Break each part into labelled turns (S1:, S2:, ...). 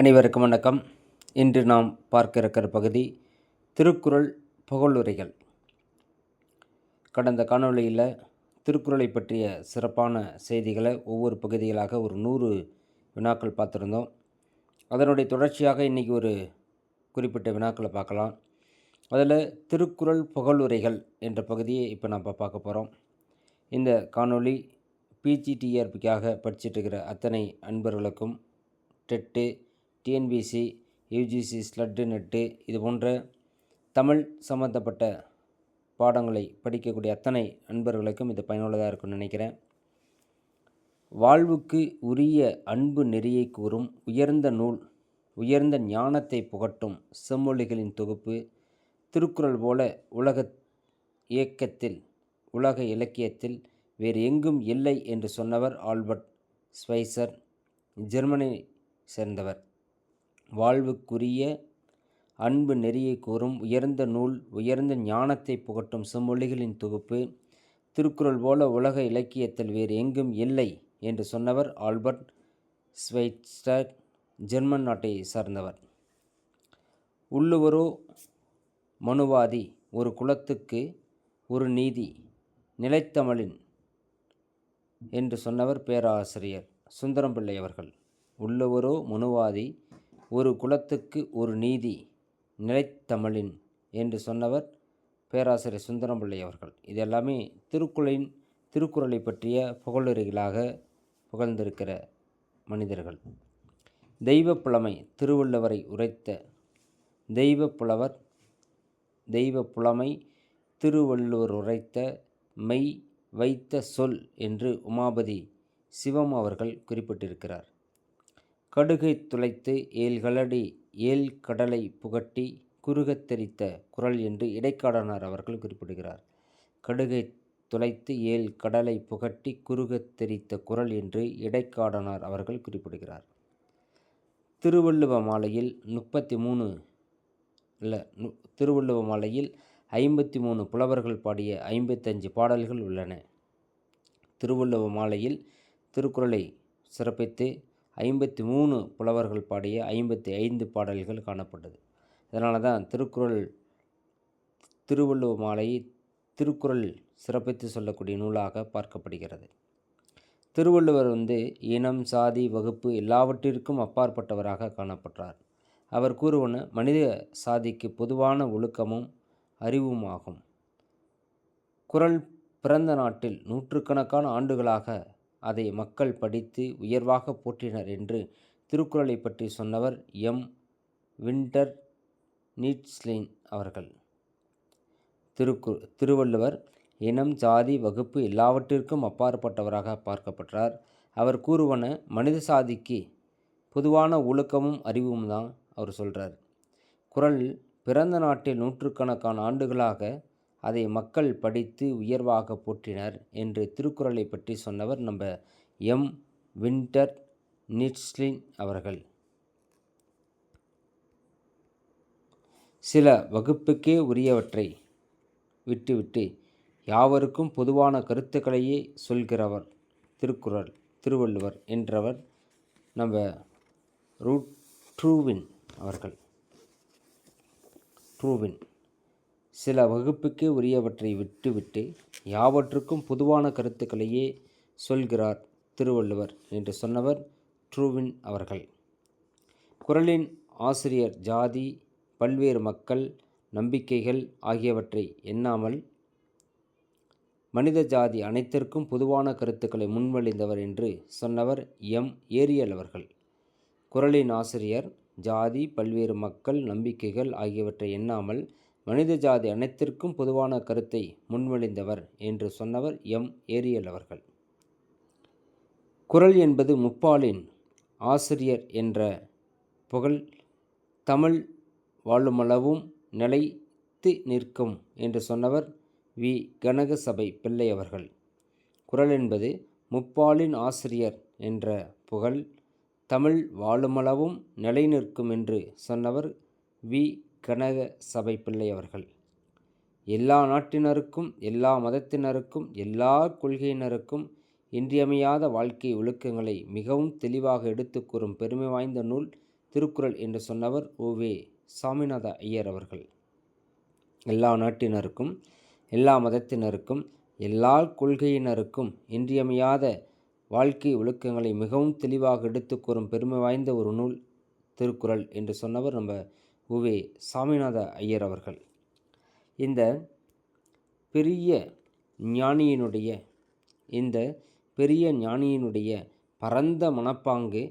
S1: அனைவருக்கும் வணக்கம் இன்று நாம் பார்க்க இருக்கிற பகுதி திருக்குறள் புகழுரைகள் கடந்த காணொளியில் திருக்குறளை பற்றிய சிறப்பான செய்திகளை ஒவ்வொரு பகுதிகளாக ஒரு நூறு வினாக்கள் பார்த்துருந்தோம் அதனுடைய தொடர்ச்சியாக இன்றைக்கி ஒரு குறிப்பிட்ட வினாக்களை பார்க்கலாம் அதில் திருக்குறள் புகழுரைகள் என்ற பகுதியை இப்போ நம்ம பார்க்க போகிறோம் இந்த காணொளி பிஜிடிஆர்பிக்காக படிச்சுட்டு இருக்கிற அத்தனை அன்பர்களுக்கும் TET TNPSC UGC SLET NET இது போன்ற தமிழ் சம்மந்தப்பட்ட பாடங்களை படிக்கக்கூடிய அத்தனை அன்பர்களுக்கும் இது பயனுள்ளதாக இருக்கும்னு நினைக்கிறேன் வாழ்வுக்கு உரிய அன்பு நெறியை கூறும் உயர்ந்த நூல் உயர்ந்த ஞானத்தை புகட்டும் செம்மொழிகளின் தொகுப்பு திருக்குறள் போல உலக இயக்கத்தில் உலக இலக்கியத்தில் வேறு எங்கும் இல்லை என்று சொன்னவர் ஆல்பர்ட் ஸ்வைசர் ஜெர்மனி சேர்ந்தவர் வாழ்வுக்குரிய அன்பு நெறியை கூறும் உயர்ந்த நூல் உயர்ந்த ஞானத்தை புகட்டும் செம்மொழிகளின் தொகுப்பு திருக்குறள் போல உலக இலக்கியத்தில் வேறு எங்கும் இல்லை என்று சொன்னவர் ஆல்பர்ட் ஸ்வைட்ஸ்டர் ஜெர்மன் நாட்டை சார்ந்தவர் உள்ளுவரோ மனுவாதி ஒரு குலத்துக்கு ஒரு நீதி நிலைத்தமிழின் என்று சொன்னவர் பேராசிரியர் சுந்தரம் பிள்ளை அவர்கள் உள்ளவரோ மனுவாதி ஒரு குலத்துக்கு ஒரு நீதி நிலைத்தமிழின் என்று சொன்னவர் பேராசிரியர் சுந்தரம்பிள்ளை அவர்கள் இது எல்லாமே திருக்குறளின் திருக்குறளை பற்றிய புகழுரைகளாக புகழ்ந்திருக்கிற மனிதர்கள் தெய்வ புலமை திருவள்ளுவரை உரைத்த தெய்வ புலவர் தெய்வ புலமை திருவள்ளுவர் உரைத்த மெய் வைத்த சொல் என்று உமாபதி சிவம் அவர்கள் குறிப்பிட்டிருக்கிறார் கடுகை துளைத்து ஏழ்களடி ஏழ் கடலை புகட்டி குறுகத் தெரித்த குரல் என்று இடைக்காடனார் அவர்கள் குறிப்பிடுகிறார் கடுகை துளைத்து ஏழ் கடலை புகட்டி குறுகத் தெரித்த குரல் என்று இடைக்காடனார் அவர்கள் குறிப்பிடுகிறார் திருவள்ளுவ மாலையில் முப்பத்தி மூணு இல்லை திருவள்ளுவ மாலையில் ஐம்பத்தி மூணு புலவர்கள் பாடிய ஐம்பத்தஞ்சு பாடல்கள் உள்ளன திருவள்ளுவ மாலையில் திருக்குறளை சிறப்பித்து ஐம்பத்தி மூணு புலவர்கள் பாடிய ஐம்பத்தி ஐந்து பாடல்கள் காணப்பட்டது இதனால தான் திருக்குறள் திருவள்ளுவ மாலையை திருக்குறள் சிறப்பித்து சொல்லக்கூடிய நூலாக பார்க்கப்படுகிறது திருவள்ளுவர் வந்து இனம் சாதி வகுப்பு எல்லாவற்றிற்கும் அப்பாற்பட்டவராக காணப்பட்டார் அவர் கூறுவன மனித சாதிக்கு பொதுவான ஒழுக்கமும் அறிவும் ஆகும் குரல் பிறந்த நாட்டில் நூற்றுக்கணக்கான ஆண்டுகளாக அதை மக்கள் படித்து உயர்வாக போற்றினர் என்று திருக்குறளை பற்றி சொன்னவர் எம் வின்டர் நீட்ஸ்லின் அவர்கள் திருக்கு திருவள்ளுவர் இனம் ஜாதி வகுப்பு எல்லாவற்றிற்கும் அப்பாற்பட்டவராக பார்க்கப்பட்டார் அவர் கூறுவன மனித சாதிக்கு பொதுவான ஒழுக்கமும் அறிவும் தான் அவர் சொல்கிறார் குரல் பிறந்த நாட்டில் நூற்றுக்கணக்கான ஆண்டுகளாக அதை மக்கள் படித்து உயர்வாக போற்றினர் என்று திருக்குறளை பற்றி சொன்னவர் நம்ம எம் வின்டர் நிட்ஸ்லின் அவர்கள் சில வகுப்புக்கே உரியவற்றை விட்டுவிட்டு யாவருக்கும் பொதுவான கருத்துக்களையே சொல்கிறவர் திருக்குறள் திருவள்ளுவர் என்றவர் நம்ம ரூட் ட்ரூவின் அவர்கள் ட்ரூவின் சில வகுப்புக்கு உரியவற்றை விட்டுவிட்டு யாவற்றுக்கும் பொதுவான கருத்துக்களையே சொல்கிறார் திருவள்ளுவர் என்று சொன்னவர் ட்ரூவின் அவர்கள் குரலின் ஆசிரியர் ஜாதி பல்வேறு மக்கள் நம்பிக்கைகள் ஆகியவற்றை எண்ணாமல் மனித ஜாதி அனைத்திற்கும் பொதுவான கருத்துக்களை முன்வழிந்தவர் என்று சொன்னவர் எம் ஏரியல் அவர்கள் குரலின் ஆசிரியர் ஜாதி பல்வேறு மக்கள் நம்பிக்கைகள் ஆகியவற்றை எண்ணாமல் மனித ஜாதி அனைத்திற்கும் பொதுவான கருத்தை முன்மொழிந்தவர் என்று சொன்னவர் எம் ஏரியல் அவர்கள் குரல் என்பது முப்பாலின் ஆசிரியர் என்ற புகழ் தமிழ் வாழுமளவும் நிலைத்து நிற்கும் என்று சொன்னவர் வி கனக சபை பிள்ளை அவர்கள் குரல் என்பது முப்பாலின் ஆசிரியர் என்ற புகழ் தமிழ் வாழுமளவும் நிலை நிற்கும் என்று சொன்னவர் வி கனக சபை பிள்ளை அவர்கள் எல்லா நாட்டினருக்கும் எல்லா மதத்தினருக்கும் எல்லா கொள்கையினருக்கும் இன்றியமையாத வாழ்க்கை ஒழுக்கங்களை மிகவும் தெளிவாக எடுத்து கூறும் பெருமை வாய்ந்த நூல் திருக்குறள் என்று சொன்னவர் ஓவே சாமிநாத ஐயர் அவர்கள் எல்லா நாட்டினருக்கும் எல்லா மதத்தினருக்கும் எல்லா கொள்கையினருக்கும் இன்றியமையாத வாழ்க்கை ஒழுக்கங்களை மிகவும் தெளிவாக எடுத்து கூறும் பெருமை வாய்ந்த ஒரு நூல் திருக்குறள் என்று சொன்னவர் நம்ம உவே சாமிநாத ஐயர் அவர்கள் இந்த பெரிய ஞானியினுடைய இந்த பெரிய ஞானியினுடைய பரந்த மனப்பாங்கு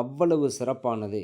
S1: அவ்வளவு சிறப்பானது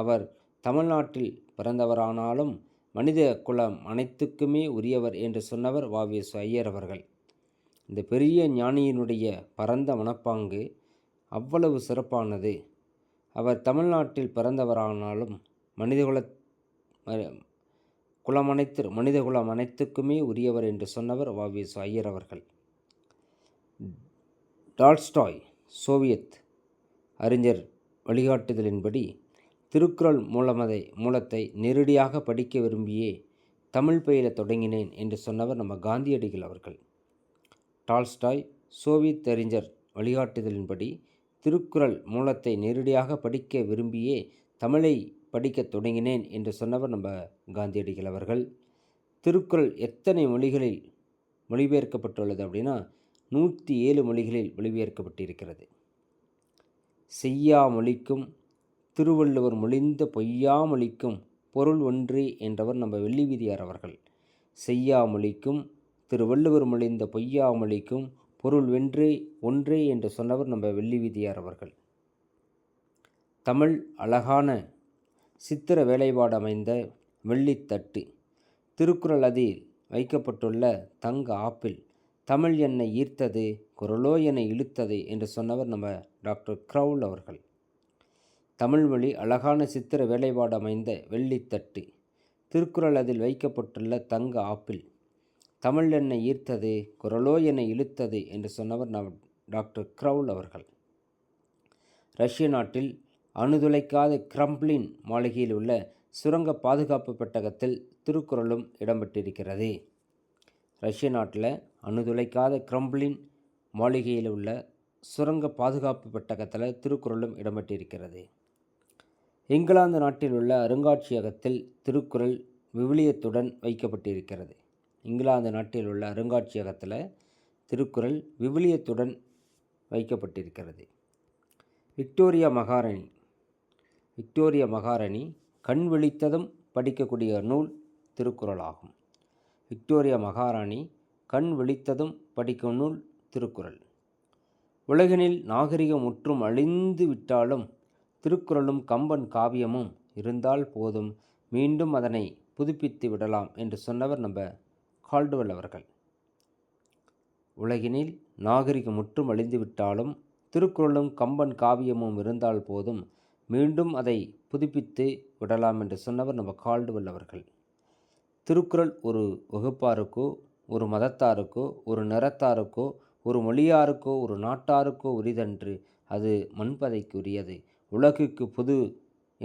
S1: அவர் தமிழ்நாட்டில் பிறந்தவரானாலும் மனித குலம் அனைத்துக்குமே உரியவர் என்று சொன்னவர் வாவியசு ஐயர் அவர்கள் இந்த பெரிய ஞானியினுடைய பரந்த மனப்பாங்கு அவ்வளவு சிறப்பானது அவர் தமிழ்நாட்டில் பிறந்தவரானாலும் மனிதகுல குலம் அனைத்து மனித குலம் அனைத்துக்குமே உரியவர் என்று சொன்னவர் வவி ஐயர் அவர்கள் டால்ஸ்டாய் சோவியத் அறிஞர் வழிகாட்டுதலின்படி திருக்குறள் மூலமதை மூலத்தை நேரடியாக படிக்க விரும்பியே தமிழ் பயில தொடங்கினேன் என்று சொன்னவர் நம்ம காந்தியடிகள் அவர்கள் டால்ஸ்டாய் சோவியத் அறிஞர் வழிகாட்டுதலின்படி திருக்குறள் மூலத்தை நேரடியாக படிக்க விரும்பியே தமிழை படிக்க தொடங்கினேன் என்று சொன்னவர் நம்ம காந்தியடிகள் அவர்கள் திருக்குறள் எத்தனை மொழிகளில் மொழிபெயர்க்கப்பட்டுள்ளது அப்படின்னா நூற்றி ஏழு மொழிகளில் மொழிபெயர்க்கப்பட்டிருக்கிறது செய்யா மொழிக்கும் திருவள்ளுவர் மொழிந்த பொய்யா மொழிக்கும் பொருள் ஒன்று என்றவர் நம்ம வெள்ளிவிதியார் அவர்கள் செய்யா மொழிக்கும் திருவள்ளுவர் மொழிந்த பொய்யா மொழிக்கும் பொருள் வென்று ஒன்றே என்று சொன்னவர் நம்ம வெள்ளிவிதியார் அவர்கள் தமிழ் அழகான சித்திர வேலைப்பாடு அமைந்த வெள்ளித்தட்டு திருக்குறள் அதில் வைக்கப்பட்டுள்ள தங்க ஆப்பிள் தமிழ் என்னை ஈர்த்தது குரலோ என்னை இழுத்தது என்று சொன்னவர் நம்ம டாக்டர் க்ரௌல் அவர்கள் தமிழ்மொழி அழகான சித்திர வேலைப்பாடு அமைந்த வெள்ளித்தட்டு திருக்குறள் அதில் வைக்கப்பட்டுள்ள தங்க ஆப்பிள் தமிழ் என்னை ஈர்த்தது குரலோ என்னை இழுத்தது என்று சொன்னவர் நம் டாக்டர் க்ரௌல் அவர்கள் ரஷ்ய நாட்டில் அணுதுளைக்காத கிரம்ப்ளின் மாளிகையில் உள்ள சுரங்க பாதுகாப்பு பெட்டகத்தில் திருக்குறளும் இடம்பெற்றிருக்கிறது ரஷ்ய நாட்டில் அணுதுளைக்காத கிரம்ப்ளின் மாளிகையில் உள்ள சுரங்க பாதுகாப்பு பெட்டகத்தில் திருக்குறளும் இடம்பெற்றிருக்கிறது இங்கிலாந்து நாட்டில் உள்ள அருங்காட்சியகத்தில் திருக்குறள் விவிலியத்துடன் வைக்கப்பட்டிருக்கிறது இங்கிலாந்து நாட்டில் உள்ள அருங்காட்சியகத்தில் திருக்குறள் விவிலியத்துடன் வைக்கப்பட்டிருக்கிறது விக்டோரியா மகாராணி விக்டோரிய மகாராணி கண் விழித்ததும் படிக்கக்கூடிய நூல் திருக்குறள் ஆகும் விக்டோரிய மகாராணி கண் விழித்ததும் படிக்கும் நூல் திருக்குறள் உலகினில் நாகரிகம் முற்றும் அழிந்து விட்டாலும் திருக்குறளும் கம்பன் காவியமும் இருந்தால் போதும் மீண்டும் அதனை புதுப்பித்து விடலாம் என்று சொன்னவர் நம்ம கால்டுவல் அவர்கள் உலகினில் நாகரிகம் முற்றும் அழிந்து விட்டாலும் திருக்குறளும் கம்பன் காவியமும் இருந்தால் போதும் மீண்டும் அதை புதுப்பித்து விடலாம் என்று சொன்னவர் நம்ம கால்டுவெல் அவர்கள் திருக்குறள் ஒரு வகுப்பாருக்கோ ஒரு மதத்தாருக்கோ ஒரு நிறத்தாருக்கோ ஒரு மொழியாருக்கோ ஒரு நாட்டாருக்கோ உரிதன்று அது மண்பதைக்கு உரியது உலகுக்கு பொது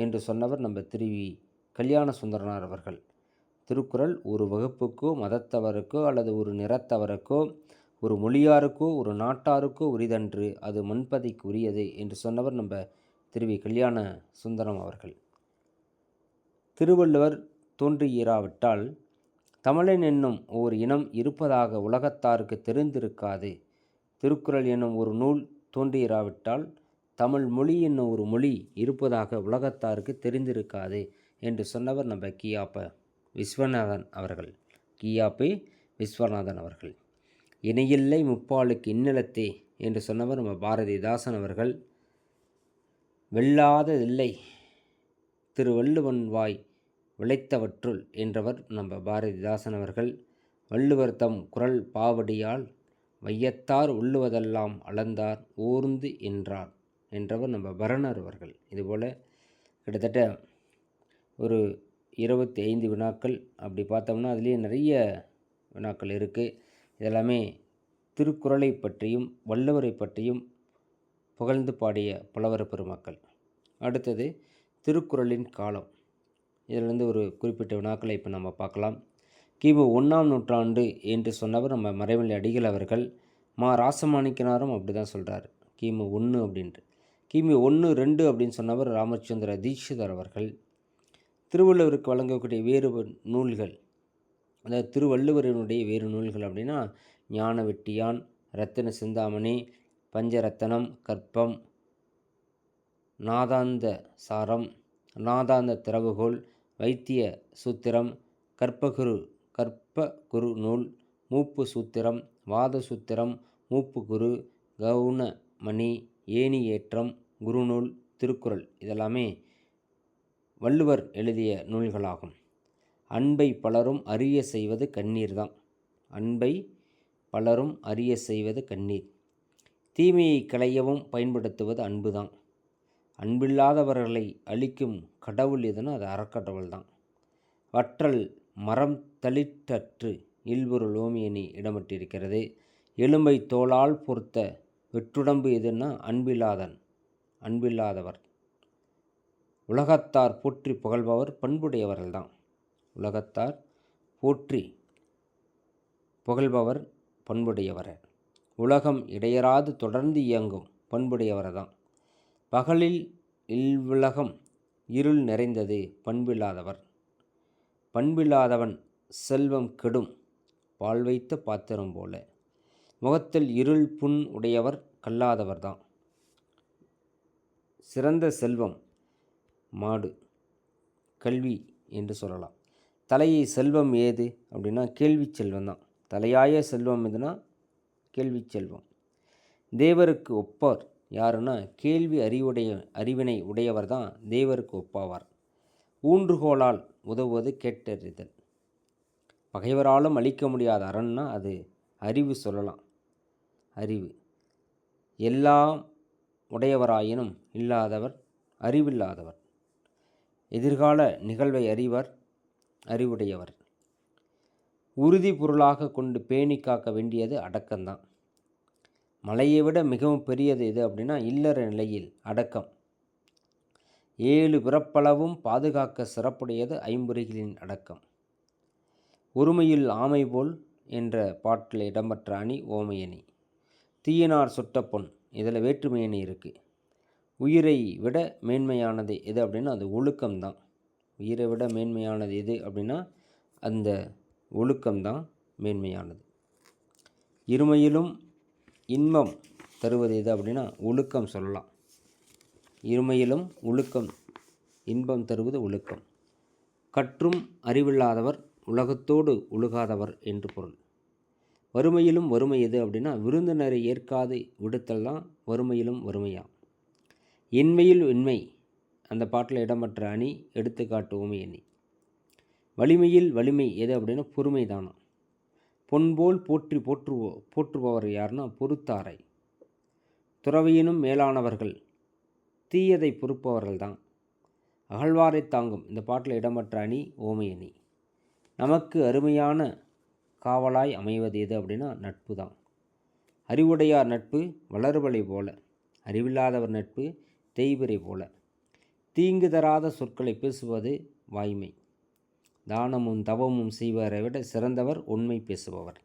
S1: என்று சொன்னவர் நம்ம திருவி கல்யாண சுந்தரனார் அவர்கள் திருக்குறள் ஒரு வகுப்புக்கோ மதத்தவருக்கோ அல்லது ஒரு நிறத்தவருக்கோ ஒரு மொழியாருக்கோ ஒரு நாட்டாருக்கோ உரிதன்று அது மண்பதைக்கு உரியது என்று சொன்னவர் நம்ம திருவி கல்யாண சுந்தரம் அவர்கள் திருவள்ளுவர் தோன்றியிராவிட்டால் தமிழன் என்னும் ஓர் இனம் இருப்பதாக உலகத்தாருக்கு தெரிந்திருக்காது திருக்குறள் என்னும் ஒரு நூல் தோன்றியிராவிட்டால் தமிழ் மொழி என்னும் ஒரு மொழி இருப்பதாக உலகத்தாருக்கு தெரிந்திருக்காது என்று சொன்னவர் நம்ம கியாப்ப விஸ்வநாதன் அவர்கள் கியாப்பி விஸ்வநாதன் அவர்கள் இணையில்லை முப்பாளுக்கு இன்னலத்தே என்று சொன்னவர் நம்ம பாரதிதாசன் அவர்கள் வெல்லாததில்லை திரு வள்ளுவன் வாய் விளைத்தவற்றுள் என்றவர் நம்ம பாரதிதாசன் அவர்கள் வள்ளுவர் தம் குரல் பாவடியால் வையத்தார் உள்ளுவதெல்லாம் அளந்தார் ஊர்ந்து என்றார் என்றவர் நம்ம பரணர் அவர்கள் இதுபோல் கிட்டத்தட்ட ஒரு இருபத்தி ஐந்து வினாக்கள் அப்படி பார்த்தோம்னா அதுலேயே நிறைய வினாக்கள் இருக்குது இதெல்லாமே திருக்குறளை பற்றியும் வள்ளுவரை பற்றியும் புகழ்ந்து பாடிய புலவர பெருமக்கள் அடுத்தது திருக்குறளின் காலம் இதிலிருந்து ஒரு குறிப்பிட்ட வினாக்களை இப்போ நம்ம பார்க்கலாம் கிமு ஒன்றாம் நூற்றாண்டு என்று சொன்னவர் நம்ம மறைமலை அடிகள் அவர்கள் மா ராசமாணிக்கனாரும் அப்படி தான் சொல்கிறார் கிமு ஒன்று அப்படின்ட்டு கிமு ஒன்று ரெண்டு அப்படின்னு சொன்னவர் ராமச்சந்திர தீட்சிதர் அவர்கள் திருவள்ளுவருக்கு வழங்கக்கூடிய வேறு நூல்கள் அதாவது திருவள்ளுவரினுடைய வேறு நூல்கள் அப்படின்னா ஞான வெட்டியான் ரத்தின சிந்தாமணி பஞ்சரத்தனம் கற்பம் நாதாந்த சாரம் நாதாந்த திறவுகோள் வைத்திய சூத்திரம் கற்பகுரு கற்ப குரு நூல் மூப்பு சூத்திரம் வாத சூத்திரம் மூப்பு குரு கவுனமணி ஏணி ஏற்றம் குருநூல் திருக்குறள் இதெல்லாமே வள்ளுவர் எழுதிய நூல்களாகும் அன்பை பலரும் அறிய செய்வது கண்ணீர் தான் அன்பை பலரும் அறிய செய்வது கண்ணீர் தீமையை களையவும் பயன்படுத்துவது அன்பு தான் அன்பில்லாதவர்களை அழிக்கும் கடவுள் எதுனா அது அறக்கடவுள் தான் வற்றல் மரம் தளிற்றற்று இல்பொரு லோமியனி இடமிட்டிருக்கிறது எலும்பை தோளால் பொறுத்த வெற்றுடம்பு எதுனா அன்பில்லாதன் அன்பில்லாதவர் உலகத்தார் போற்றி புகழ்பவர் பண்புடையவர்கள்தான் உலகத்தார் போற்றி புகழ்பவர் பண்புடையவர் உலகம் இடையராது தொடர்ந்து இயங்கும் பண்புடையவர்தான் பகலில் இல்வுலகம் இருள் நிறைந்தது பண்பில்லாதவர் பண்பில்லாதவன் செல்வம் கெடும் பால் வைத்த பாத்திரம் போல முகத்தில் இருள் புண் உடையவர் கல்லாதவர்தான் சிறந்த செல்வம் மாடு கல்வி என்று சொல்லலாம் தலையை செல்வம் ஏது அப்படின்னா கேள்வி செல்வம் தான் தலையாய செல்வம் எதுனா கேள்வி செல்வம் தேவருக்கு ஒப்பார் யாருன்னா கேள்வி அறிவுடைய அறிவினை உடையவர் தான் தேவருக்கு ஒப்பாவார் ஊன்றுகோலால் உதவுவது கேட்டறிதல் பகைவராலும் அழிக்க முடியாத அறன்னா அது அறிவு சொல்லலாம் அறிவு எல்லாம் உடையவராயினும் இல்லாதவர் அறிவில்லாதவர் எதிர்கால நிகழ்வை அறிவர் அறிவுடையவர் உறுதி பொருளாக கொண்டு பேணி காக்க வேண்டியது அடக்கம்தான் மலையை விட மிகவும் பெரியது எது அப்படின்னா இல்லற நிலையில் அடக்கம் ஏழு பிறப்பளவும் பாதுகாக்க சிறப்புடையது ஐம்புரிகளின் அடக்கம் ஒருமையில் ஆமை போல் என்ற பாட்டில் இடம்பெற்ற அணி ஓமையணி தீயனார் சுட்டப்பொன் இதில் வேற்றுமையணி இருக்குது உயிரை விட மேன்மையானது எது அப்படின்னா அது ஒழுக்கம்தான் உயிரை விட மேன்மையானது எது அப்படின்னா அந்த ஒழுக்கம்தான் மேன்மையானது இருமையிலும் இன்பம் தருவது எது அப்படின்னா ஒழுக்கம் சொல்லலாம் இருமையிலும் ஒழுக்கம் இன்பம் தருவது ஒழுக்கம் கற்றும் அறிவில்லாதவர் உலகத்தோடு ஒழுகாதவர் என்று பொருள் வறுமையிலும் வறுமை எது அப்படின்னா விருந்தினரை ஏற்காது விடுத்தல் தான் வறுமையிலும் வறுமையா இன்மையில் இன்மை அந்த பாட்டில் இடம்பெற்ற அணி எடுத்துக்காட்டு உமை அணி வலிமையில் வலிமை எது அப்படின்னா பொறுமை தானா பொன்போல் போற்றி போற்றுவோ போற்றுபவர் யாருன்னா பொறுத்தாரை துறவையினும் மேலானவர்கள் தீயதை பொறுப்பவர்கள் தான் அகழ்வாரை தாங்கும் இந்த பாட்டில் இடம்பெற்ற அணி ஓமை அணி நமக்கு அருமையான காவலாய் அமைவது எது அப்படின்னா நட்பு தான் அறிவுடையார் நட்பு வளர்வலை போல அறிவில்லாதவர் நட்பு தேய்பிரை போல தீங்கு தராத சொற்களை பேசுவது வாய்மை தானமும் தவமும் செய்வரை விட சிறந்தவர் உண்மை பேசுபவர்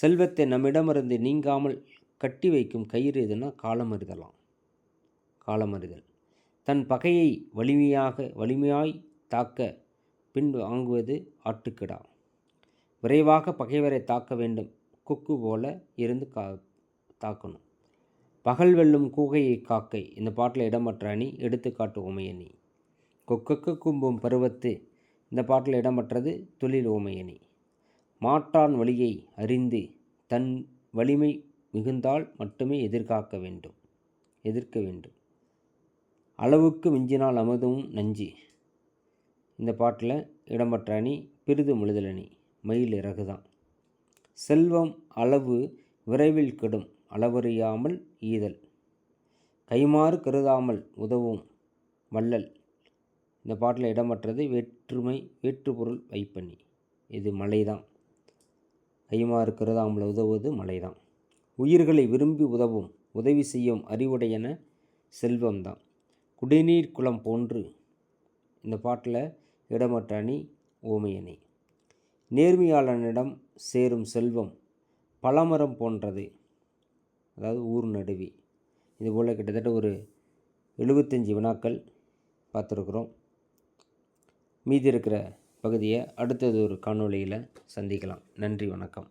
S1: செல்வத்தை நம்மிடமிருந்து நீங்காமல் கட்டி வைக்கும் கயிறு எதுனா காலமறிதலாம் காலமறிதல் தன் பகையை வலிமையாக வலிமையாய் தாக்க பின் வாங்குவது ஆட்டுக்கிடா விரைவாக பகைவரை தாக்க வேண்டும் குக்கு போல இருந்து கா தாக்கணும் பகல் வெல்லும் கூகையை காக்கை இந்த பாட்டில் இடமற்ற அணி எடுத்துக்காட்டு உமையணி கொக்கக்கு கும்பும் பருவத்து இந்த பாட்டில் இடம்பெற்றது தொழில் ஓமையணி மாற்றான் வழியை அறிந்து தன் வலிமை மிகுந்தால் மட்டுமே எதிர்காக்க வேண்டும் எதிர்க்க வேண்டும் அளவுக்கு மிஞ்சினால் அமுதும் நஞ்சு இந்த பாட்டில் இடம்பெற்ற அணி பிரிது முழுதலணி மயில் இறகு தான் செல்வம் அளவு விரைவில் கெடும் அளவறியாமல் ஈதல் கைமாறு கருதாமல் உதவும் வள்ளல் இந்த பாட்டில் இடமற்றது வேற்றுமை வேற்றுப்பொருள் வைப்பணி இது மலை தான் ஐயமாக இருக்கிறது அவங்களை உதவுவது மலை தான் உயிர்களை விரும்பி உதவும் உதவி செய்யும் அறிவுடையன செல்வம்தான் குடிநீர் குளம் போன்று இந்த பாட்டில் இடமற்ற அணி ஓமையணி நேர்மையாளனிடம் சேரும் செல்வம் பழமரம் போன்றது அதாவது ஊர் நடுவி இதுபோல் கிட்டத்தட்ட ஒரு எழுபத்தஞ்சி வினாக்கள் பார்த்துருக்குறோம் மீதி இருக்கிற பகுதியை அடுத்தது ஒரு காணொளியில் சந்திக்கலாம் நன்றி வணக்கம்